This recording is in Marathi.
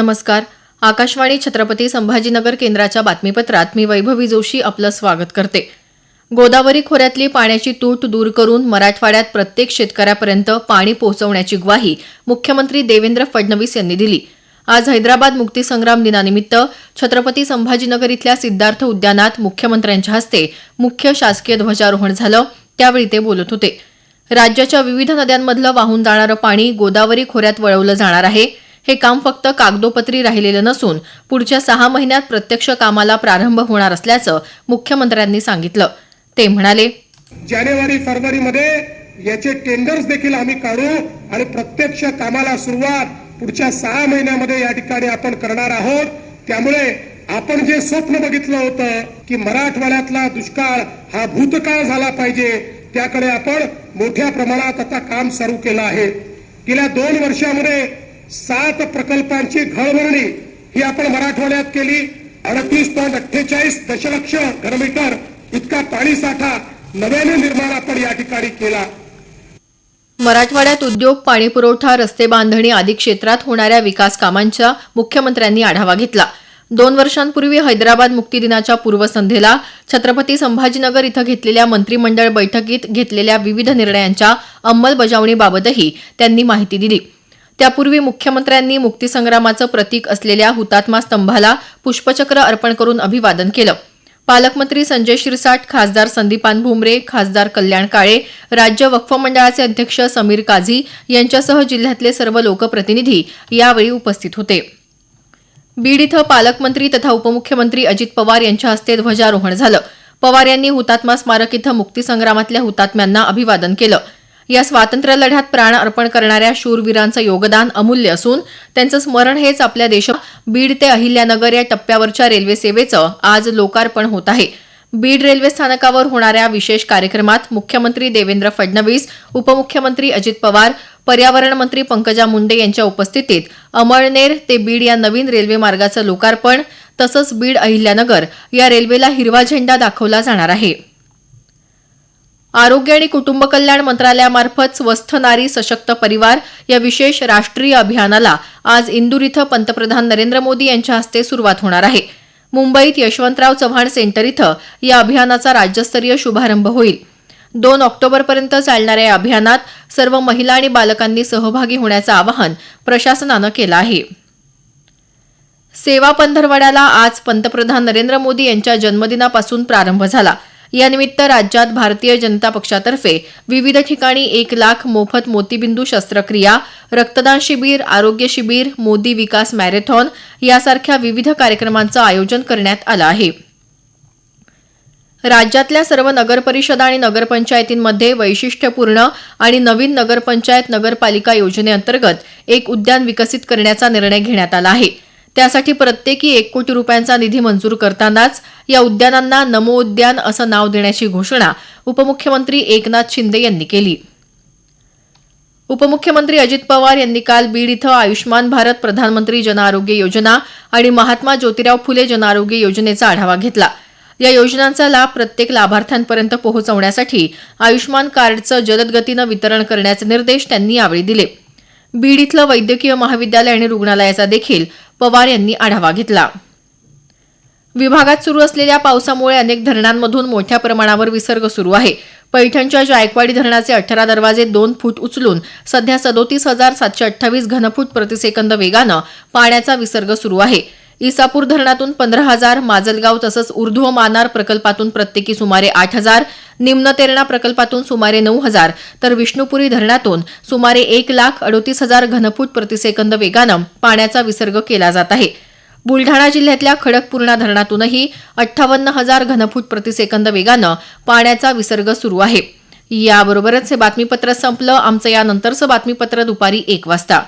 नमस्कार. आकाशवाणी छत्रपती संभाजीनगर केंद्राच्या बातमीपत्रात मी वैभवी जोशी आपलं स्वागत करते. गोदावरी खोऱ्यातली पाण्याची तूट दूर करून मराठवाड्यात प्रत्येक शेतकऱ्यापर्यंत पाणी पोहोचवण्याची ग्वाही मुख्यमंत्री देवेंद्र फडणवीस यांनी दिली. आज हैदराबाद मुक्तीसंग्राम दिनानिमित्त छत्रपती संभाजीनगर इथल्या सिद्धार्थ उद्यानात मुख्यमंत्र्यांच्या हस्ते मुख्य शासकीय ध्वजारोहण झालं त्यावेळी ते बोलत होते. राज्याच्या विविध नद्यांमधलं वाहून जाणारं पाणी गोदावरी खोऱ्यात वळवलं जाणार आहे. हे काम फक्त कागदोपत्री राहिलेलं नसून पुढच्या सहा महिन्यात प्रत्यक्ष कामाला प्रारंभ होणार असल्याचं मुख्यमंत्र्यांनी सांगितलं. ते म्हणाले जानेवारी फरवरीमध्ये याचे टेंडर्स देखील आम्ही काढू आणि प्रत्यक्ष कामाला सुरुवात पुढच्या सहा महिन्यामध्ये या ठिकाणी आपण करणार आहोत. त्यामुळे आपण जे स्वप्न बघितलं होतं की मराठवाड्यातला दुष्काळ हा भूतकाळ झाला पाहिजे त्याकडे आपण मोठ्या प्रमाणात आता काम सुरू केलं आहे. गेल्या दोन वर्षामध्ये सात प्रकल्पांची घळभरणी ही आपण मराठवाड्यात केली. अडतीस पॉईंट अठ्ठेचाळीस दशलक्ष घनमीटर इतका पाणी साठा नव्याने निर्माण आपण या ठिकाणी केला. मराठवाड्यात उद्योग पाणीपुरवठा रस्ते बांधणी आदी क्षेत्रात होणाऱ्या विकास कामांचा मुख्यमंत्र्यांनी आढावा घेतला. दोन वर्षांपूर्वी हैदराबाद मुक्तीदिनाच्या पूर्वसंध्येला छत्रपती संभाजीनगर इथं घेतलेल्या मंत्रिमंडळ बैठकीत घेतलेल्या विविध निर्णयांच्या अंमलबजावणीबाबतही त्यांनी माहिती दिली. त्यापूर्वी मुख्यमंत्र्यांनी मुक्तीसंग्रामाचं प्रतीक असलेल्या हुतात्मा स्तंभाला पुष्पचक्र अर्पण करून अभिवादन केलं. पालकमंत्री संजय शिरसाट खासदार संदीपान भुमरे खासदार कल्याण काळे राज्य वक्फ मंडळाचे अध्यक्ष समीर काझी यांच्यासह जिल्ह्यातले सर्व लोकप्रतिनिधी यावेळी उपस्थित होते. बीड इथं पालकमंत्री तथा उपमुख्यमंत्री अजित पवार यांच्या हस्ते ध्वजारोहण झालं. पवार यांनी हुतात्मा स्मारक इथं मुक्तीसंग्रामातल्या हुतात्म्यांना अभिवादन केलं. या स्वातंत्र्य लढ्यात प्राण अर्पण करणाऱ्या शूरवीरांचं योगदान अमूल्य असून त्यांचं स्मरण हेच आपल्या देश बीड ते अहिल्यानगर या टप्प्यावरच्या रेल्वे सेवेचं आज लोकार्पण होत आहे. बीड रेल्वे स्थानकावर होणाऱ्या विशेष कार्यक्रमात मुख्यमंत्री देवेंद्र फडणवीस उपमुख्यमंत्री अजित पवार पर्यावरण मंत्री पंकजा मुंडे यांच्या उपस्थितीत अमळनेर ते बीड या नवीन रेल्वे मार्गाचं लोकार्पण तसंच बीड अहिल्यानगर या रेल्वेला हिरवा झेंडा दाखवला जाणार आहे. आरोग्य आणि कुटुंब कल्याण मंत्रालयामार्फत स्वस्थ नारी सशक्त परिवार या विशेष राष्ट्रीय अभियानाला आज इंदूर इथं पंतप्रधान नरेंद्र मोदी यांच्या हस्ते सुरुवात होणार आहे. मुंबईत यशवंतराव चव्हाण सेंटर इथं या अभियानाचा राज्यस्तरीय शुभारंभ होईल. दोन ऑक्टोबरपर्यंत चालणाऱ्या या अभियानात सर्व महिला आणि बालकांनी सहभागी होण्याचं आवाहन प्रशासनानं केलं आहे. सेवा पंधरवड्याला आज पंतप्रधान नरेंद्र मोदी यांच्या जन्मदिनापासून प्रारंभ झाला. यानिमित्त राज्यात भारतीय जनता पक्षातर्फे विविध ठिकाणी एक लाख मोफत मोतीबिंदू शस्त्रक्रिया रक्तदान शिबिर आरोग्य शिबिर मोदी विकास मॅरेथॉन यासारख्या विविध कार्यक्रमांचं आयोजन करण्यात आलं आहे. राज्यातल्या सर्व नगरपरिषदा आणि नगरपंचायतींमध्ये वैशिष्ट्यपूर्ण आणि नवीन नगरपंचायत नगरपालिका योजनेअंतर्गत एक उद्यान विकसित करण्याचा निर्णय घेण्यात आला आहे. त्यासाठी प्रत्येकी एक कोटी रुपयांचा निधी मंजूर करतानाच या उद्यानांना नमो उद्यान असं नाव देण्याची घोषणा उपमुख्यमंत्री एकनाथ शिंदे यांनी केली. उपमुख्यमंत्री अजित पवार यांनी काल बीड इथं आयुष्मान भारत प्रधानमंत्री जनआरोग्य योजना आणि महात्मा ज्योतिराव फुले जनआरोग्य योजनेचा आढावा घेतला. या योजनांचा लाभ प्रत्येक लाभार्थ्यांपर्यंत पोहोचवण्यासाठी आयुष्मान कार्डचं जलदगतीनं वितरण करण्याचे निर्देश त्यांनी यावेळी दिले. बीड इथलं वैद्यकीय महाविद्यालय आणि रुग्णालयाचा देखील पवार यांनी आढावा घेतला. विभागात सुरू असलेल्या पावसामुळे अनेक धरणांमधून मोठ्या प्रमाणावर विसर्ग सुरू आहे. पैठणच्या जायकवाडी धरणाचे अठरा दरवाजे दोन फूट उचलून सध्या सदोतीस हजार सातशे अठ्ठावीस घनफूट प्रतिसेकंद वेगानं पाण्याचा विसर्ग सुरू आहे. इसापूर धरणातून पंधरा हजार माजलगाव तसंच ऊर्ध्व मानार प्रकल्पातून प्रत्येकी सुमारे आठ हजार निम्न तेरणा प्रकल्पातून सुमारे नऊ हजार तर विष्णुपुरी धरणातून सुमारे एक लाख अडोतीस हजार घनफूट प्रतिसेकंद वेगानं पाण्याचा विसर्ग केला जात आहे. बुलढाणा जिल्ह्यातल्या खडकपूर्णा धरणातूनही अठ्ठावन्न हजार घनफूट प्रतिसेकंद वेगानं पाण्याचा विसर्ग सुरू आहे. याबरोबरच हे बातमीपत्र संपलं. आमचं यानंतरचं बातमीपत्र दुपारी एक वाजता.